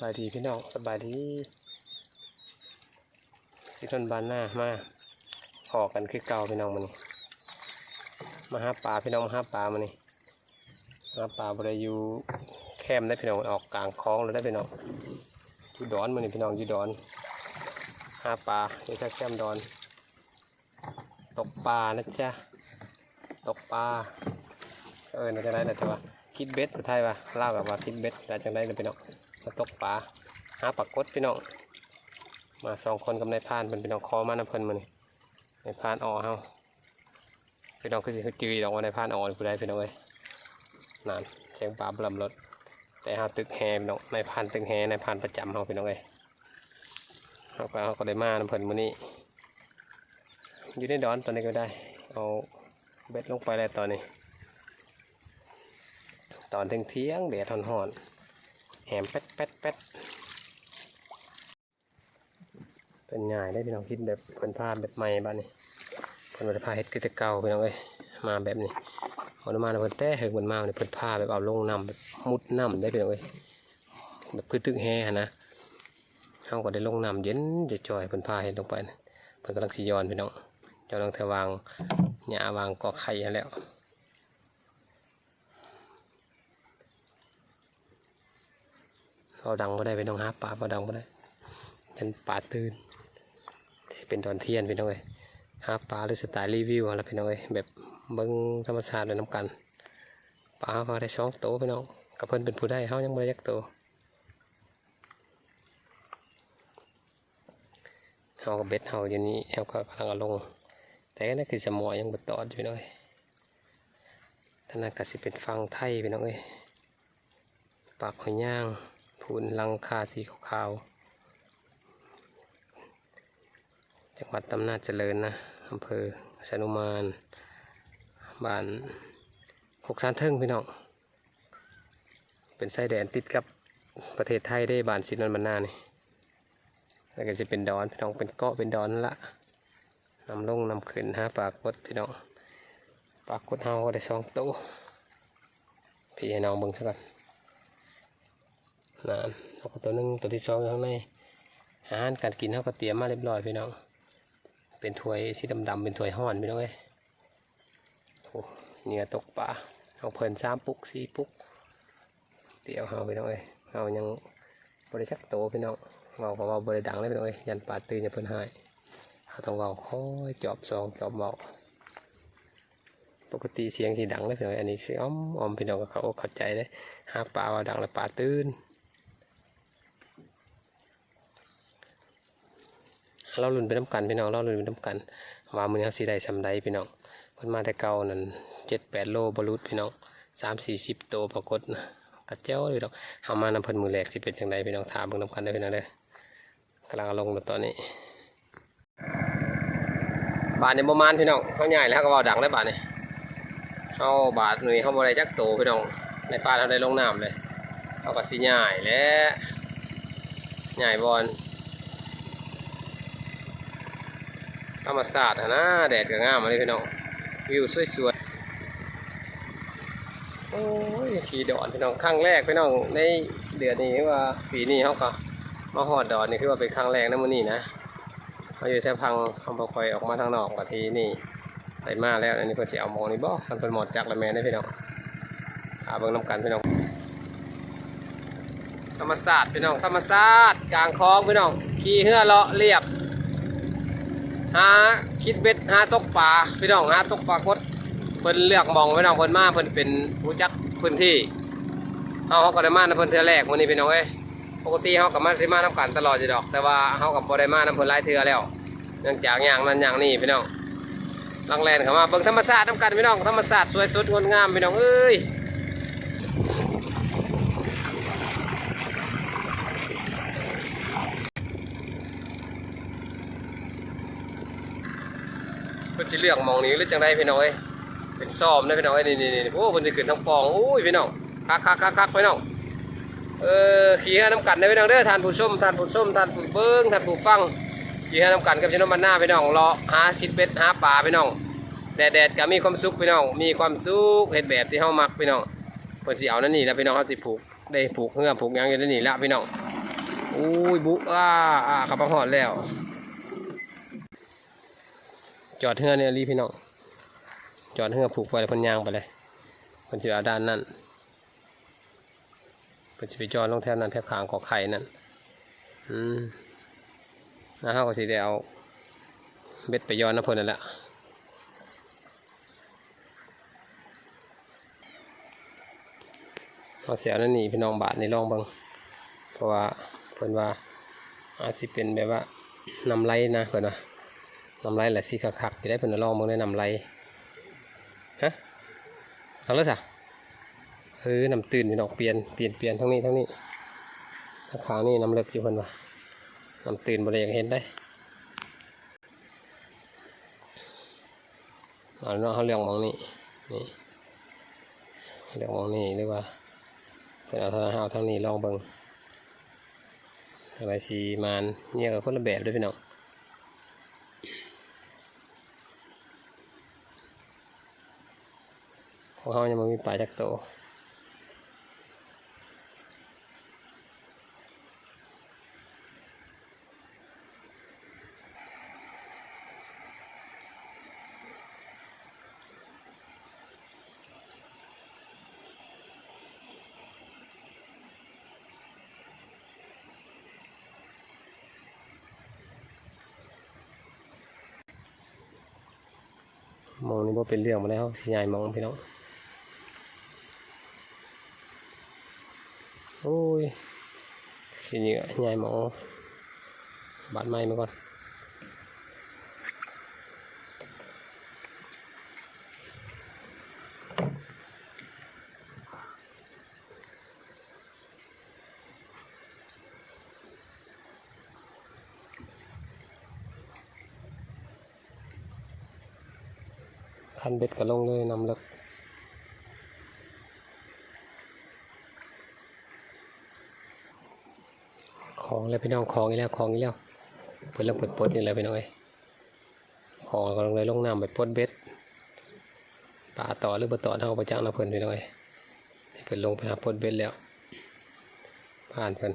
บายดีพี่น้องสบายดีสิทนบานหน้ามาพอกันคือเก่าพี่น้องมันมาหาปลาพี่น้องมาหาปลามานี่หาปลาบริยูแคมได้พี่น้องออกกลางคลองเลยได้พี่น้องยูดอนมันนี่พี่น้องยูดอนหาปลาอยู่ที่แคมดอน ตกปลานะจ๊ะตกปลาเออน่าจะได้นะแต่ว่าคิดเบ็ดสุดท้ายว่าเล่ากับว่าคิดเบ็ดได้จังได้เลยพี่น้อง มาตกปลาหาปลากดพี่น้อง มาสองคนกับนายพานเป็นพี่น้องคอมาน้ำเพลินมานี่นายพานออเฮาพี่น้องคือสิคือจืดอกว่านายพานอ่อนผู้ใดพี่น้องเอ้ยนั่นเสียงปลาบลำรถแต่หาตึกแฮพี่น้องนายพานตึกแฮนายพานประจำเฮาพี่น้องเอ้ยเขาก็เขาก็ได้มาน้ำเพลินมื้อนี้อยู่ในดอนตอนนี้ก็ได้ เอาเบ็ดลงไปแล้วตอนนี้ ตอนเที่ยงๆแดดร้อนๆ หมแป๊ดแป๊ดแป๊ดเป็นง่ายได้พี่น้องคิดแบบเพิ่นพาแบบใหม่บ้านนี้เพิ่นบ่ได้พาเฮ็ดคือแต่เก่าพี่น้องเอ้ยมาแบบนี้เอามาเพิ่นแต่เฮงเพิ่นมาเนี่ยเพิ่นพาแบบเอาลงน้ำแบบมุดน้ำได้พี่น้องเอ้ยแบบคือตึกแห่นะเฮาก็ได้ลงน้ำเย็นจะจ่อยๆเพิ่นพาเฮ็ดลงไปเพิ่นกำลังสิย้อนพี่น้องเจ้าลังเทวางหญ้าวางกอไข่แล้ว เราดังม่ได้ไปน้องหาปลาเราดังม่ได้ฉันป่าตื่นเป็นตอนเที่ยนพี่น้องเอ้ยหาปลาหรือสไตล์รีวิวอะไรพี่น้องเอ้ยแบบเบิ้งธรรมชาติเลยน้ำกันปลาเขาได้ช่องโตพี่น้องกับเพิ่อนเป็นผู้ได้เขายังไม่ได้ยักโตเขากับเบ็ดเขาอยู่นี่เขาก็กำลังลง แต่ก็นั่นคือสมอยังบดตอดอยู่น้องเอ้ยท่านนั้นก็สิเป็นฟังไทยพี่น้องเอ้ยปากหอยย่าง พูนลังคาสีขาวๆจังหวัดตำนาจเจริญนะอำเภอสนุมานบ้านหกสานเทิงพี่น้องเป็นไส้แดนติดกับประเทศไทยได้บ้านสินนนบรรณานี่แล้วก็จะเป็นดอนพี่น้องเป็นเกาะเป็นดอนละนำลงนำขึ้นหาปากกดพี่น้องปากกดเฮาก็ได้สองตู้พี่ให้น้องเบิ่งสักก่อน นั่นแล้วก็ตัวหนึ่งตัวที่สองอยู่ข้างในอาหารการกินเขาก็เตรียมมาเรียบร้อยพี่น้อง เป็นถ้วยสีดำๆเป็นถ้วยห่อนพี่น้องเอ้ยโอ้เหงื่อตกปลาเอาเพลินสามปุกสี่ปุกเดี๋ยวเอาพี่น้องเอ้ยเอายังบริจักโตพี่น้องเบาก็เบาบริดังเลยพี่น้องเอ้ยยันปลาตื่นอย่าเพิ่นหายเขาต้องเบาค่อยจอบซองจอบเบาปกติเสียงที่ดังเลยพี่น้องอันนี้เสียงอ้อมอ้อมพี่น้องก็เขาเข้าใจเลยหาปลาว่าดังแล้วปลาตื่น เราลุ่นไปน้ำกันพี่น้องเราลุ่นไปน้ำกันว่ามือเขาสีได้สำไรพี่น้องเพิ่นมาแต่เก่านั่นเจ็ดแปดโลบรรลุพี่น้องสามสี่สิบโตปรากฏนะกระเจ้าเลยดอกเฮามานำเพิ่นมือแรกสิเป็นจังไดพี่น้องถามเบิ่งน้ำกันเด้พี่น้องเด้อกำลังลงแล้วตอนนี้บาทในประมาณพี่น้องเขาใหญ่แล้วก็เว่าดังได้บาทนี่เขาบาทหน่วยเขาบริจักโตพี่น้องในป่าเขาได้ลงน้ำเลยเขาก็สิใหญ่แล้วใหญ่บอล ธรรมศาสตร์อะนะแดดก็งามเลยพี่น้องวิวสวยๆโอ้ยขี่ดอนพี่น้องครั้งแรกพี่น้องในเดือนนี้ว่าปีนี้เขาก็มาหอดดอนนี่คือว่าเป็นครั้งแรกนะมื้อนี้นะเขาอยู่แค่พังเขาบ่ค่อยออกมาทางนอกกว่าทีนี่ไปมาแล้วอันนี้เพิ่นสิเอาหมองนี่บ่มันเป็นหมอดจักรละแม่ได้พี่น้องอาเบิ่งนํกันพี่น้องธรรมศาสตร์พี่น้องธรรมศาสตร์กลางคลองพี่น้องขี่เรือเลาะเรียบ หาคิดเบ็ดหาตกปลาพี่น้องหาตกปลากดเพิ่นเลือกมองพี่น้องเพิ่นมาเพิ่นเป็นผู้จักพื้นที่เฮาเขาก็ได้มานํเพิ่นเทื่อแรกมื้อนี้พี่น้องเอ้ยปกติเฮาก็มาสิมานํกันตลอดอยู่ดอก แต่ว่าเฮาก็บ่ได้มานํเพิ่นหลายเทื่อแล้วเนื่องจากอย่างนั้นอย่างนี้พี่น้องลังแลนเข้ามาเบิ่งธรรมชาตินํกันพี่น้องธรรมชาติสวยสดงดงามพี่น้องเอ้ย เพิ่เลือกมองนี้หรือจังไดพี่น้องเอ้ยเป็นซ่อมนะพี่น้องเอ้ยนี่ๆๆโอ้เพิ่นสิขึ้นทางปองโอ้ยพี่น้องคักๆๆๆพี่น้องเออขี่ห้าน้ำกันได้พี่น้องเด้อท่านผู้ชมท่านผู้ชมท่านผู้เบิ้งท่านผู้ฟังขี่ห้าน้ำกันกับชนมันหน้าพี่น้องรอหาชิดเป็ดหาปลาพี่น้องแดดแดดก็มีความสุขพี่น้องมีความสุขเห็ดแบบที่เฮามักพี่น้องเพิ่นสิเอานั่นนี่แล้วพี่น้องเฮาสิผูกได้ผูกเหือผูกยังอยู่นั่นนี่ละพี่น้องโอ้ยบุอ้าอ่าขับมาหอดแล้ว จอดเฮือเนี่ยรีพี่น้องจอดเฮือผูกไว้แล้วพันยางไปเลยพันสิเอาด้านนั่นพันสิไปจอดลงแถวนั้นแถวขางกอไข่นั่นอืมนะฮะก็สิได้เอาเบ็ดไปย้อนน้ำเพลินนั่นแหละเอาเสียนั่นนี่พี่น้องบาทในลองบังเพราะว่าเพิ่นว่าอาจสิเป็นแบบว่านำไรนะเพิ่นว่า น้ำไหลแหละสิคักๆจะได้เพิ่นลองเบิ่งได้น้ำไหลฮะทางเลือสะเออน้ำตื่นพี่น้องเปลี่ยนเปลี่ยนเปลี่ยนทั้งนี้ทั้งนี้ทางขางนี่น้ำเลิกอยู่เพิ่นว่าน้ำตื่นบ่ได้อยกเห็นได้เอาเนาะเขาเรื่องมองนี่นี่เรื่องมองนี่หรือว่าเพิ่นเอาทางเอาทางนี้ลองเบิ่งอะไรสิมานเนี่ยก็คนละแบบด้อพี่น้อง ของเขายังไม่มีปลาจักโตมองนี่ว่าเป็นเรื่องมาแล้วสิยายมองพี่น้อง โอ้ยขี้เหงื่อใหญ่หมอบาดไม้มาก่อนคันเบ็ดก็ลงเลยนำเลิก ของแล้วพี่น้องของอีกแล้วของอีกแล้วเปิดเริ่มเปิดปดนี่แหละพี่น้องเอ้ของกำลังเลยลงน้ำไปปดเบ็ดปลาต่อหรือปลาต่อเท่าประจักษ์นะเพิ่นพี่น้องเอ้เพิ่นลงไปหาปดเบ็ดแล้ว ผ่านเพิ่น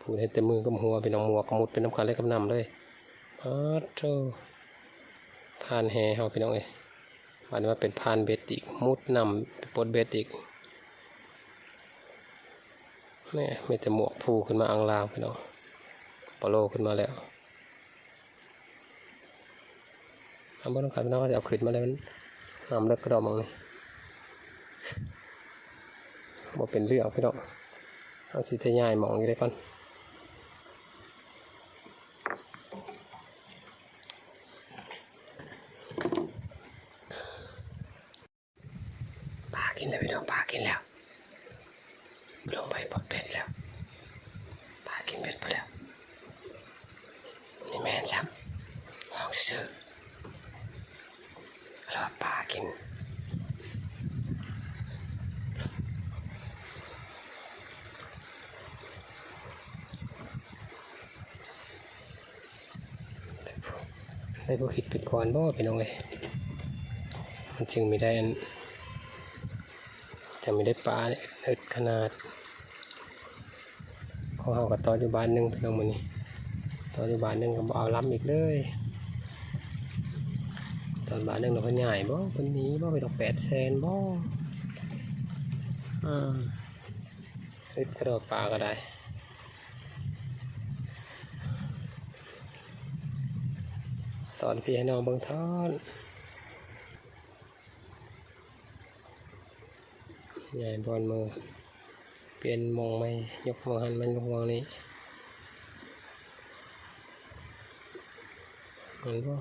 พูดให้เต็มมือกับหัวพี่น้องหมวกมุดเป็นน้ำกันเลยกับน้ำเลยอาโธผ่านแห่เฮาพี่น้องเอ้ ยอันนี้ว่าเป็นพานเบ็ดอีกมุดนำไปปลดเบ็ดอีกนี่มีแต่หมวกผูขึ้นมาอังลาวพี่น้องปลโลขึ้นมาแล้วเอาบ่ต้องขัดพี่น้องก็จะเอาขึ้นมาเลยมันน้ำเลิกกระดอมังนี่บ่เป็นเรื่องพี่น้องเอาสิทยายมองอยู่ได้ก่อนปลากินแล้วพี่น้องปลากินแล้วลงไปปลดเบ็ดแล้วปลากินเบ็ดไปแล้วนี่แม่นจับ ซื้อๆแล้วปลากิน ได้พวกคิดปิดก่อนบ่พี่น้องเลยมันจึงไม่ได้อันจะไม่ได้ปลาเอิดขนาดเของเขากับตอนอยู่บ้านนึงพี่น้องมันนี่ตอนอยู่บ้านนึงก็บเอาล้ำอีกเลย อนบานหนึ่งเราก็ใหญ่บ่คนนี้บ่ไปดอกแปดแสนบ่อ่าเอิดกระโดดปลาก็ได้ตอนพี่ให้น้องเบิ่งทอนใหญ่บอลมือเปลี่ยนมองไม่ยกมองหันมันยกมองนี้มันก็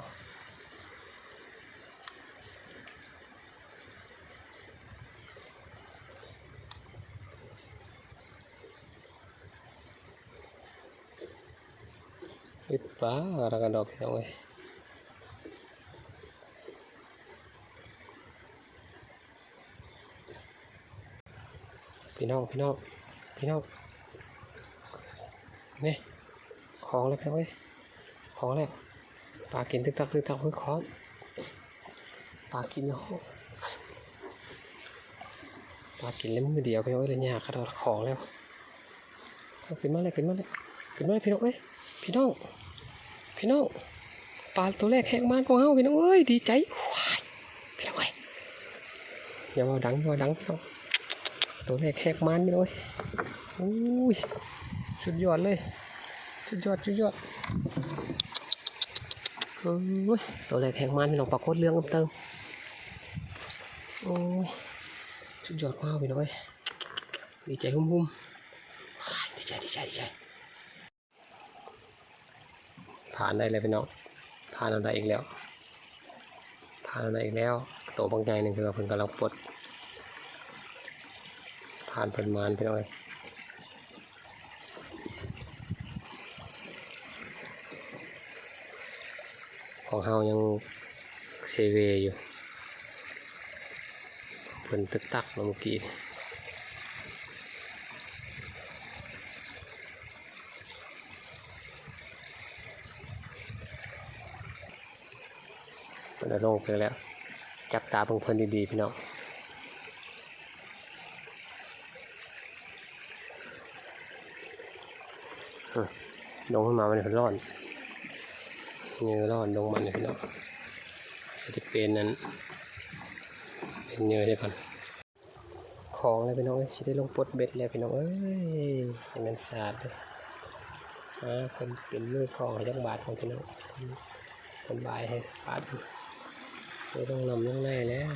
ฟ้าอะไรกันดอกพี่น้องเอ้ยพี่น้องพี่น้องพี่น้องนี่ของแล้วพี่น้องเอ้ยของแล้วปลากินตึกตักตึกตักเฮ้ยของปลากินเนาะปลากินแล้วมือเดียวพี่น้องเอ้ยเลยยากขนาดของแล้วขึ้นมาเลยขึ้นมาเลยขึ้นมาเลยพี่น้องเอ้ยพี่น้อง พี่น้องปลาตัวแรกแหกมานของเฮาพี่น้องเอ้ยดีใจว้ายพี่น้องเอ้ยอย่ามาดังอย่ามาดังพี่น้องตัวแรกแหกมานพี่น้องเอ้ยอุ้ยสุดยอดเลยสุดยอดสุดยอดโอ้ยตัวแรกแข็งมันพี่น้องปลาโคตรเรื่องเติมโอ้ยสุดยอดมากพี่น้องเอ้ยดีใจหุ่มหุ่มดีใจดีใจดีใจ ผ่านได้เลยพี่น้องผ่านเราได้อีกแล้วผ่านเราได้อีกแล้วตัวบางใหญ่หนึ่งคือว่าเพิ่นกำลังปลดผ่านเพิ่นมานพี่น้อยของเฮายังเซเวอยู่เพิ่นตึกตักเมื่อกี้ เพิ่นได้ลงไปแล้ว จับตาเพิ่งเพิ่นดีๆพี่น้องลงขึ้นมามันเพิ่นร้อนเงือร้อนลงมันเลยพี่น้องสติเป็นนั้น เป็นเงือได้ก่อนของเลยพี่น้องเอ้ยสิได้ลงปดเบ็ดแล้วพี่น้องเอ้ยมันสาดเลยอ่าคนเป็นมือของให้จักบาทของพี่น้องคนบายให้ปาด ไม่ต้องนำต้องแน่แล้ว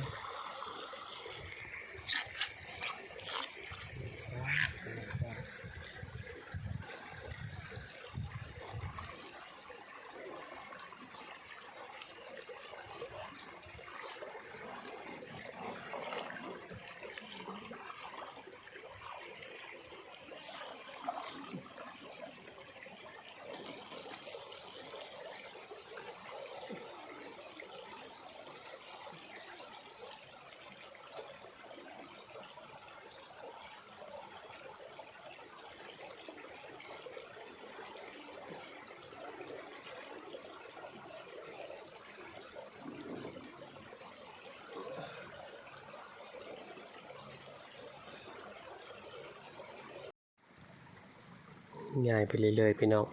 ง่ายไปเรื่อยๆพี่น้อง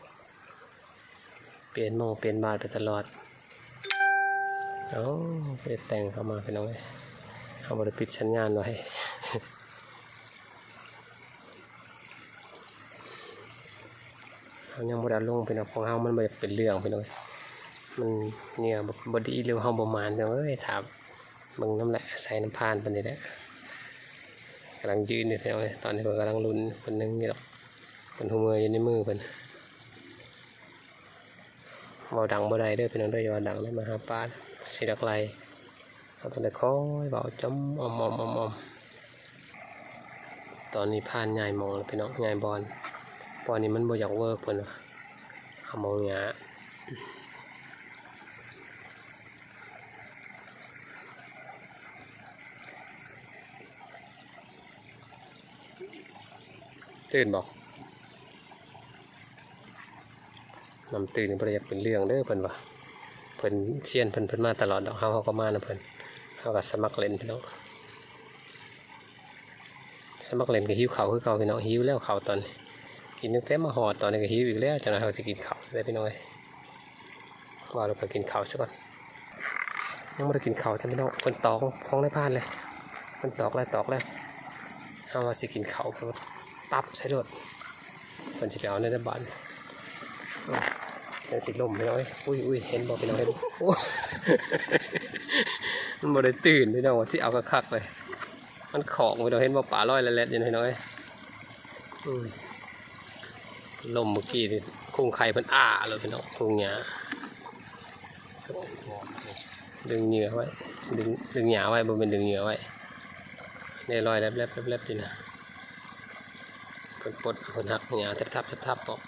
เปลี่ยนหมองเปลี่ยนบาทไปตลอดเอ้าไปแต่งเข้ามาพี่น้องเอ้ยเขาบริปิดชั้นงานไว้เขายังบริลงพี่น้องของเฮามันบ่เป็นเรื่องพี่น้องเอ้ยมันเนี่ยบดีเร็วเฮาประมาณจังเอ้ยถามเบิ่งน้ำแหละใส่น้ำพานเป็นนี่แหละกำลังยืนอยู่พี่น้องเอ้ยตอนนี้เพิ่นกำลังลุ้นคนนึงนี่หรอก เป็นหัวมืออยู่ในมือเป็นเบาดังบ่ได้เด้อเป็นน้องเด้อย่าดังเลยมาหาปลาสิดักไหลเอาตัวเด็กคอยเบาจมอมอมอมอมตอนนี้ผ่านใหญ่มองแล้วพี่น้องใหญ่บอลบอลนี้มันบ่อยากเวิร์กเพิ่นเขามองหยาตื่นบอก นำตื่นประหยัดเป็นเรื่องเด้อเพิ่นว่าเพิ่นเชียนเพิ่นเพิ่นมาตลอดดอกเฮาเฮาก็มานะเพิ่นเฮาก็สมัครเล่นพี่น้องสมัครเล่นก็หิวเข้าคือเก่าพี่น้องหิวแล้วเข้าตอน กินตั้งแต่มาหอดตอนนี้ก็หิวอีกแล้วจังนั้นเฮาสิกินเข้าได้พี่น้องเอ้ยว่าเราไปกินเข้าซะก่อนยังบ่ได้กินเข้าวซะพี่น้องเพิ่นตอกของในพานเลยเพิ่นตอกแล้วตอกแล้วเฮาว่าสิกินข้าเพิ่นตับใส่รถเพิ่นสิไปเอาในบ้าน เป็นสีลมไปหน่อยอุ้ยอุ้ยเห็นบอกไปหน่อยเห็นโอ้มันบ่ได้ตื่นพี่น้องว่าที่เอากระคักเลยมันของไปหน่อยเห็นบอกป่าลอยละเล็ดอยู่หน่อยอืมลมเมื่อกี้นี่คุ้งไข่เพิ่นอ้าเลยพี่น้องคุ้งหยาดึงเหงื่อไว้ดึงดึงหยาไว้บ่เป็นดึงเหงื่อไว้ในรอยแลบแลบแลบแลบอยู่นะเพิ่นปลดเพิ่นหักหยาทับทับทับทับออก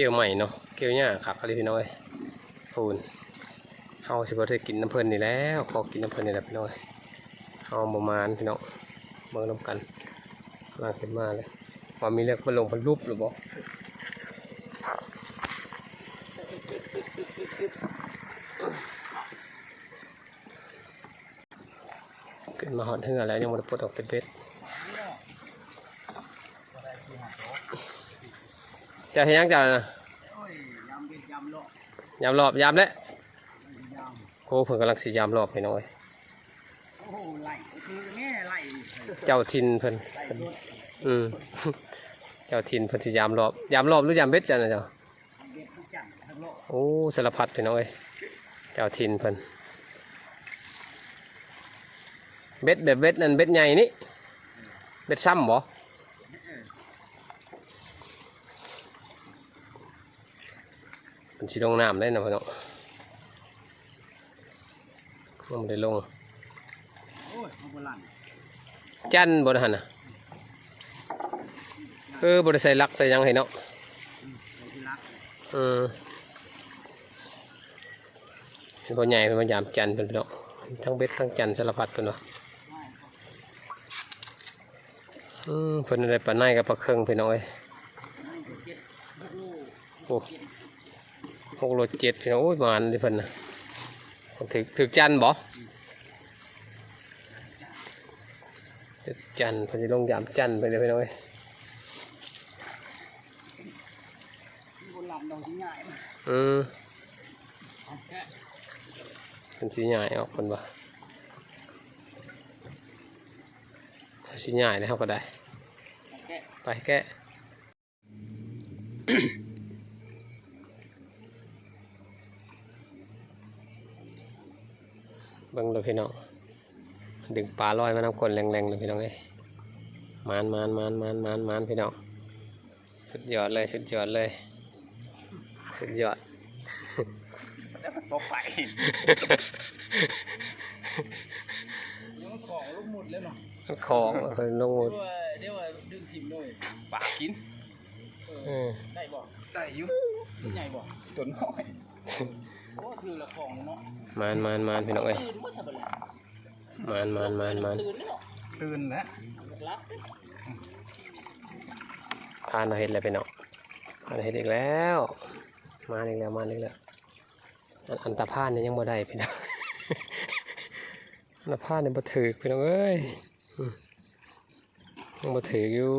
เกี่ยวใหม่เนาะเกี่ยวหญ้าครับอะไรพี่น้อยพูนเฮาสิบ่ได้กินน้ำเพิ่นนี่แล้วขอกินน้ำเพิ่นนี่แหละพี่น้อยเฮาประมาณพี่น้องเบิ่งน้ำกันลางขึ้นมาเลยว่ามีเลือกมาลงพันรูปหรือบ่ขึ้นมาหอดเหือแล้วยังมันปลดออกเป็นเบ็ด จะเห็นยังจ้านะโอ้ยยำเป็นยำโลกยามรอบยามแล้วยโอ้เพิ่นกำลังสิยามรอบพี่น้อยโอ้โหไหลคือแม่ไหลเจ้าทินเพิ่นไหลสุดอืมเจ้าทินเพิ่นสิยามรอบยามรอบหรือยามเบ็ดจ้ะนะเจ้าเด็ดทุกจังทั้งโลกโอ้สารพัดพี่น้อยเจ้าทินเพิ่นเบ็ดแบบเบ็ดนั่นเบ็ดใหญ่นี่เบ็ดซ้ำบ่มัน สิลงน้ำได้นะพี่น้องยังบ่ได้ลงโอ้ยเอาโบราณจันบ่ได้หั่นน่ะเออบ่ได้ใส่ลักใส่หยังให้เนาะเราที่รักเออเป็นบ่ใหญ่เป็นบ่ยามจันทร์เป็นพี่น้องทั้งเบ็ดทั้งจันทร์สารพัดเพิ่นว่าอืมเพิ่นได้ปลาในกับปลาเครื่องพี่น้องเอ้ยไม่เจ็ดลูกโอ้ หกโลเจ็ดพี่น้องโอ้ยมานดิเพิ่นน่ะถึกถึกจันทร์บ่ถึกจันทร์เพิ่นสิลงยามจันทร์ไปเลยพี่น้องเอ้ยโบราณเราที่ง่ายอืมแค่เป็นสีใหญ่ออกคนบ่สีใหญ่นะครับก็ได้แค่ไปแกะ บิ่งเลยพี่น้องดึงปลาลอยมาน้ำกลนแรงๆเลยพี่น้องเอ้ยมานมานมานมานมานมานพี่น้องสุดยอดเลยสุดยอดเลย สุดยอดแล้วมันตกไปยังของลูกหมุดเลยเนาะของเคยลงหมดเดี๋ยวว่าเดี๋ยวว่าดึงทิมเลยปากกินเออได้บ่ได้อยู่ใหญ่บ่ตัวน้อย โอ้คือละของเนาะมานมานมานพี่น้องเอ้ยตื่นว่าสบายมานมานมานมานตื่นเนาะตื่นแล้วรับพานมาเห็ดแล้วพี่น้องพานมาเห็ดอีกแล้ว มาอีกแล้วมาอีกแล้วอันอันตาพานเนี่ยยังบ่ได้พี่น้องอันตาพานเนี่ยบ่ถือพี่น้องเอ้ยอืมยังบ่ถืออยู่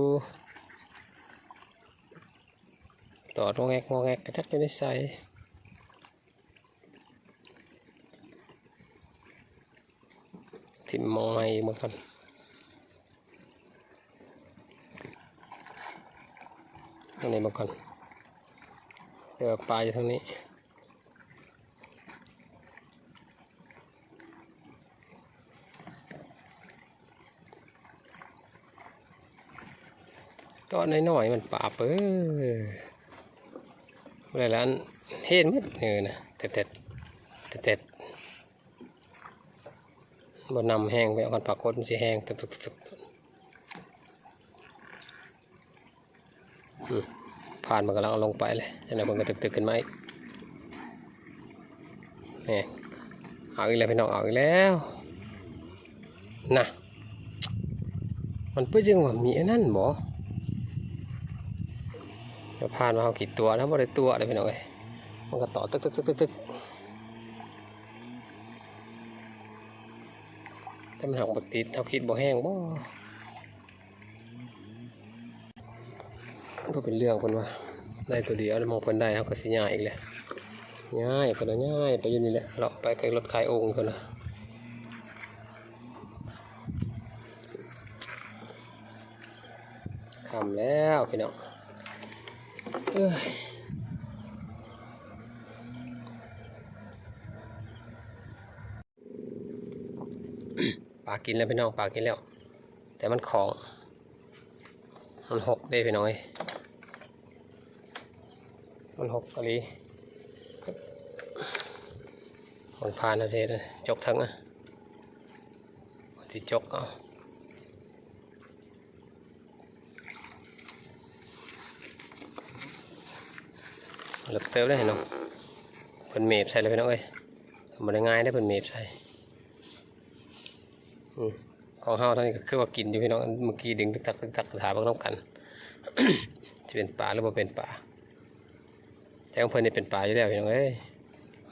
ตอดงอแงกงอแงกกระทักอยู่ในใส่ ทิมมองให้มาก่อนอันนี้มาก่อนเดี๋ยวปลาอยู่ทางนี้ตอนน้อยๆมันป่าเปื้ออะไรล้วอันเห็นมัดเออนะเต็ดเต็ดเต็ด บนนำแห้งไปเอากันปากกดมันสิแห้งตึกตึกตึกผ่านมันกำลังลงไปเลยแล้วมันก็ตึกตึกขึ้นมาอีกนี่เอาอีกแล้วพี่น้องเอาอีกแล้วน่ะมันเพื่อจึงว่ามีอันนั้นบ่เดี๋ยวผ่านมาเอากี่ตัวนะบ่ได้ตัวเลยพี่น้องเอ้ยมันก็ต่อตึกตึกตึกตึก ตึกแต่มันหักบติดเขาคิดบ่แห้งบ่ก็เป็นเรื่องคนว่าได้ตัวเดียวแล้วมองเพิ่นได้เขาก็สิง่ายอีกแหละง่ายเพิ่นง่ายไปอยู่นี่แหละเราไปกับรถขายองค์เพิ่นนะคำแล้วพี่น้องเอ้ย ปากกินแล้วพี่น้องปากกินแล้ว แต่มันของ มันหกได้พี่น้อยมันหกกะลีมันพานนะเจ๊จกทั้งอะที่จกเอาหลึกเติมได้เห็นเนาะเพิ่นเมฟใส่เลยพี่น้องเอ้ยมันได้ง่ายได้เพิ่นเมฟใส่ ของเฮาเท่านี้ก็คือว่ากินอยู่พี่น้องเมื่อกี้ดึงตึกตักตักถามเบิ่งน้ำกันจะเป็นปลาหรือบ่เป็นปลาแต่ของเพิ่อนนี่เป็นปลาอยู่แล้วพี่น้องเอ้ย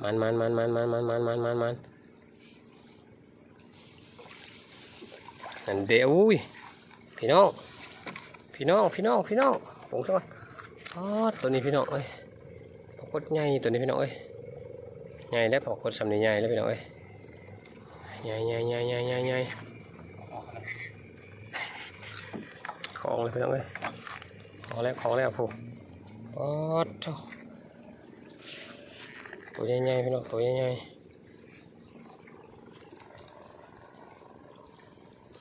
มันมันมันมันมันมันมันมันมันมันนั่นเดี๋ยวอุ้ยพี่น้องพี่น้องพี่น้องพี่น้องผมสักอ๋อตัวนี้พี่น้องเอ้ยปรากฏใหญ่ตัวนี้พี่น้องเอ้ยใหญ่แล้วปรากฏสำนีใหญ่แล้วพี่น้องเอ้ย ใหญ่ใหญ่ใหญ่ใหญ่ใหญ่ใหญ่ของเลยพี่น้องเอ้ยของแล้วของแล้วผมปอดเจ้าตัวใหญ่ๆพี่น้องตัวใหญ่ๆ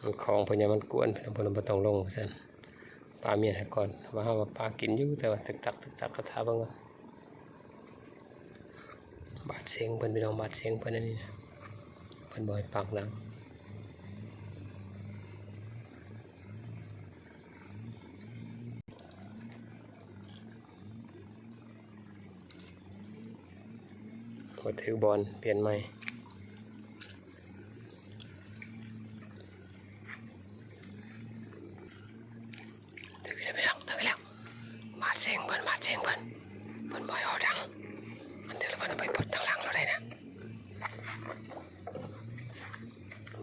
มันของพนยังมันกวนพี่น้องพนบ่ต้องลงเพื่อนปลาเมียนก่อนว่าเฮาว่าปลากินอยู่แต่ว่าตึกตักตึกตักกระทาบิ่งก่อนบาดเสียงเพิ่นพี่น้องบาดเสียงเพิ่นอันนี้นะ พิ่นบ่ให้ฟังดังบ่ถือบอลเปลี่ยนใหม่ถือได้ไปแล้วถือไปแล้วบาดเสียงเพิ่นบาดเสียงเพิ่นเพิ่นบ่ให้เอาดัง มันถือแล้วเพิ่นเอาไปปลดทางหลังเราได้นะ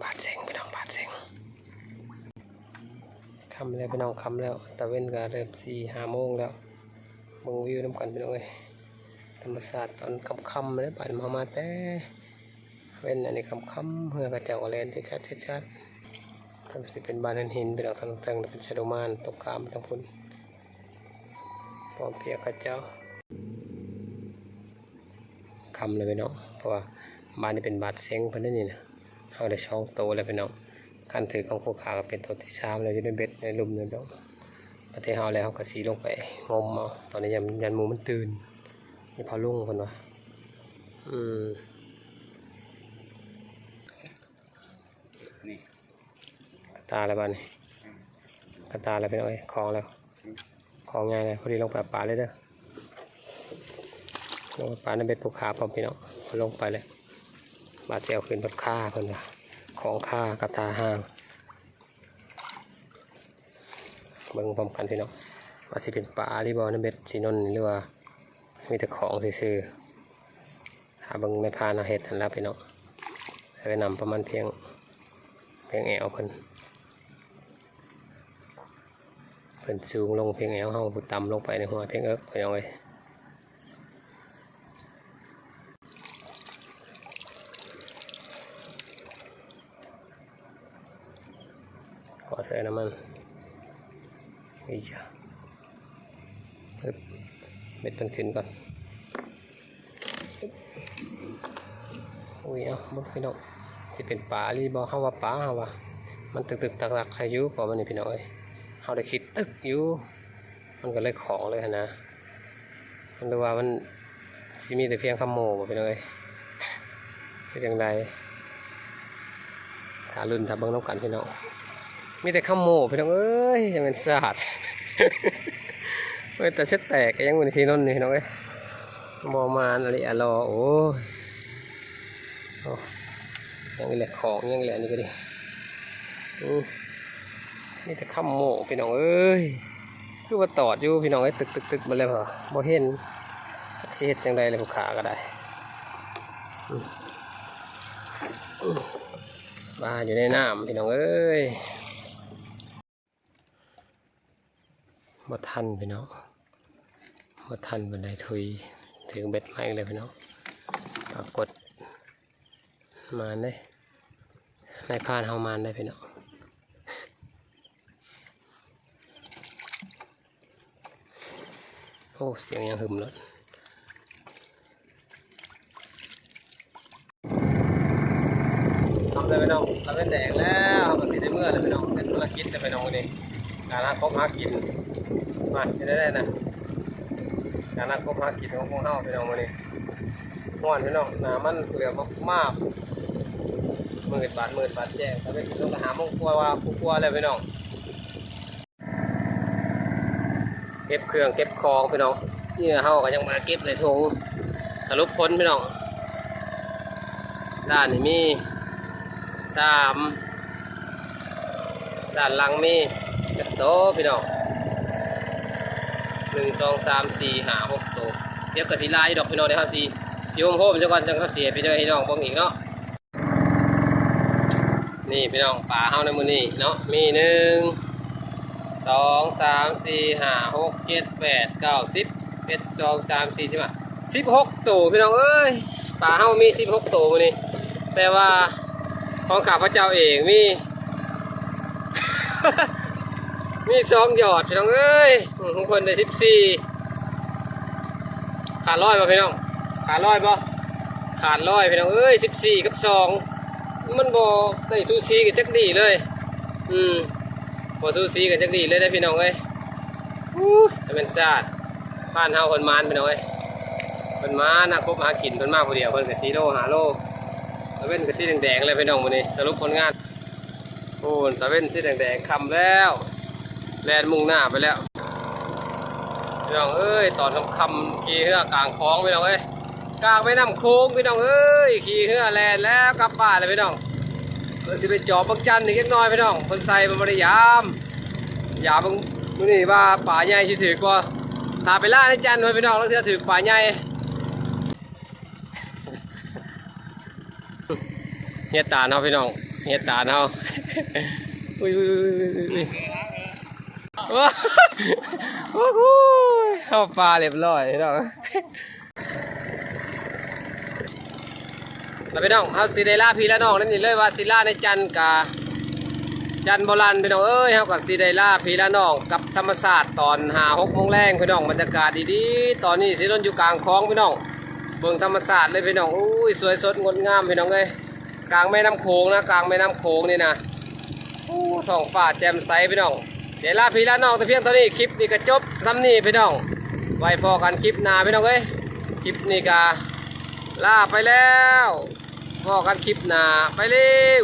บาดเสียงพี่น้องบาดเสียงคำ แล้วพี่น้องคำแล้วตะเว้นก็เริ่มสี่ห้าโมงแล้วเบิ่งวิวน้ำกันพี่น้องเอ้ยธรรมศาสตร์ตอนค่ำเลยป่านมามาแต่เว้นอันนี้ค่ำเพื่อกระเจ้าก็แลนที่ชัดชัดทำสิเป็นบ้านหินเป็นเอาทางเติงเป็นชะโดมานตกกามทางพุ่นพร้อมเพียกกระเจ้าคำเลยพี่น้องเพราะว่าบ้านนี้เป็นบาดเซ็งเพิ่นนั่นนี่นะเอาได้ช่องโตแล้วพี่น้อง การถือของผู้ขาก็เป็นตัวที่สามเลยอยู่ในเบ็ดในหลุมเลยพี่น้องประเทศเฮาแล้วเขาก็สีลงไปงมเอาตอนนี้ยันยันหมูมันตื่นนี่พอลุ่งคนวะอืมนี่กระตาอะไรบ้านี่กระตาอะไรเป็นเอาไว้คลองแล้วคลองไงเลยพอดีลงไปป่าเลยเด้อลงไปป่าในเบ็ดภูขาพร้อมพี่น้องลงไปเลยบาดเจ็บขึ้นแบบฆ่าเพิ่นว่ะ ของฆ่ากระตาห้างเบิ่งพร้อมกันพี่น้องว่าสิเป็นป่าหรือบอในเบ็ดสีนนหรือว่ามีแต่ของซื่อๆหาเบังไม่พานาเห็ดหันแล้วพี่น้องไปนำประมาณเพียงเพียงแอวเพิ่นเพิ่นสูงลงเพียงแอวเฮาต่ำลงไปในหัวเพียงเอิกพี่น้องเอ้ย อใส่น้ำมันนี่จ้ะเม็ดมันขึ้นก่อนอุ้ยเอ้ามึงพี่น้องจะเป็นป่าหรีบอเฮาว่าป่าเฮาว่ามันตึกตึกตักตักใครอยู่ก่อนมันนี่พี่น้องเอ้ยเฮาได้คิดตึกอยู่มันก็เลยของเลยนะมันดูว่ามันสิมีแต่เพียงคำโมบ่พี่น้องเอ้ยเป็นจังไดถ้ารุ่นถ้าเบิ่งน้ำกันพี่น้อง มีแต่คำโมพี่น้องเอ้ยจะเป็นศาสตร์เฮ้ยแต่เช็ดแตกยังเป็นทีนนนี่น้องเอ้ยบอมานอะไรอะรอโอ้ยโอยังอีแหละของยังอีแหละนี่ก็ดิอืมนี่แต่ข้ามโมพี่น้องเอ้ยคือว่าตอดอยู่พี่น้องเอ้ตึกตึกตึกมาเลยพอบ่เห็นเฮ็ดจังใดเลยผู้ขาก็ได้มอืมบ้าอยู่ในน้ำพี่น้องเอ้ย บ่ทันพี่น้องบ่ทันบันไดทุยถึงเบ็ดไม้เลยพี่น้องปรากฏมาได้ในพานเฮามาได้พี่น้องโอ้เสียงยังหึมรถทำได้พี่น้องทำเป็นแดงแล้วก็สิได้เมื่อเลยพี่น้องเสร็จภารกิจเลยพี่น้องวันนี้การหาคบหากิน มาได้ได้นะการนักพบหากินของพวกเฮาพี่น้องมื้อนี้ม่วนพี่น้องหน้ามันเหลือมากมากหมื่นบาทหมื่นบาทแจ้งถ้าไปกินต้องหามงกลัวว่าผู้กลัวแล้วพี่น้องเก็บเครื่องเก็บของพี่น้องนี่เฮาก็ยังมาเก็บในถุงสรุปผลพี่น้องด้านนี้มีสามด้านหลังมีเจ็ดโตะพี่น้อง หนึ่งสองสามสี่ห้าหกตัวเดี๋ยวกระสีลายดอกพี่น้องเดี๋ยวเขาสีสีโฮมโฮมจังก่อนจังเขาเสียพี่น้องพี่น้องเบิ่งอีกเนาะนี่พี่น้องปลาเฮาในมือนี้เนาะมีหนึ่งสองสามสี่ห้าหกเจ็ดแปดเก้าสิบเอ็ดสองสามสี่สิบห้าสิบหกตัวพี่น้องเอ้ยปลาเฮามีสิบหกตัวมือนี้แต่ว่าของข้าพเจ้าเองมี มีสองหยอดพี่น้องเอ้ยอืมของคนได้สิบสี่ขาดร้อยป่ะพี่น้อง ขาดร้อยป่ะขาดร้อยพี่น้องเอ้ยสิบสี่กับสองมันบ่ได้ซูซีกับจักดีเลย อืมบ่ซูซีกับจักดีเลยได้พี่น้องเอ้ยอู้แต่เป็นซาดบ้านเฮาคนมานพี่น้องเอ้ยคนมานะคบหากินเพิ่นมาผู้เดียวเพิ่นก็สีโลหาโลตะเว้นก็สีแดงๆเลยพี่น้องมื้อนี้สรุปผลงานโอ้ตะเว้นสีแดงๆคำแล้ว แลนมุ่งหน้าไปแล้วพี่น้องเอ้ยตอนคำคำๆขี่เรือกลางคลองพี่น้องเอ้ยกลางไปน้ำโค้งพี่น้องเอ้ยขี่เรือแลนแล้วกลับบ้านเลยพี่น้องเออสิไปจอบบักจันอีกเล็กน้อยพี่น้องคนใส่มันบริยามยามมึงมื้อนี่ว่าป่าใหญ่สิถือกว่าถ้าไปล่าในจันไว้พี่น้องแล้วจะถือป่าใหญ่เฮ็ดตาเนาะพี่น้องเฮ็ดตาเนาะอุ้ยอุ้ยอุ้ยอุ้ยอุ้ย ว้าวโอ้โหเข้าปลาเรียบร้อยพี่น้องแล้วพี่น้องเอาสิได้ล่าพี่ละน้องนั่นนี่เลยว่าสิล่าในจันกาจันโบราณพี่น้องเอ้ยเฮากับสิได้ล่าพี่ละน้องกับธรรมศาสตร์ตอนหาหกโมงแรงพี่น้องบรรยากาศดีๆ ตอนนี้สิรนอยู่กลางคลองพี่น้องเบิ่งธรรมศาสตร์เลยพี่น้องอุ้ยสวยสดงดงามพี่น้องเอ้ยกลางแม่น้ำโขงนะกลางแม่น้ำโขงนี่นะโอ้ท้องฟ้าแจ่มใสพี่น้อง เดี๋ยวลาพี่ลาน้องแต่เพียงเท่านี้คลิปนี้ก็จบทำนี่พี่น้อง ไว้พอกันคลิปหน้าพี่น้องเอ้ยคลิปนี้ก็ลาไปแล้วพอกันคลิปหน้าไปเร็ว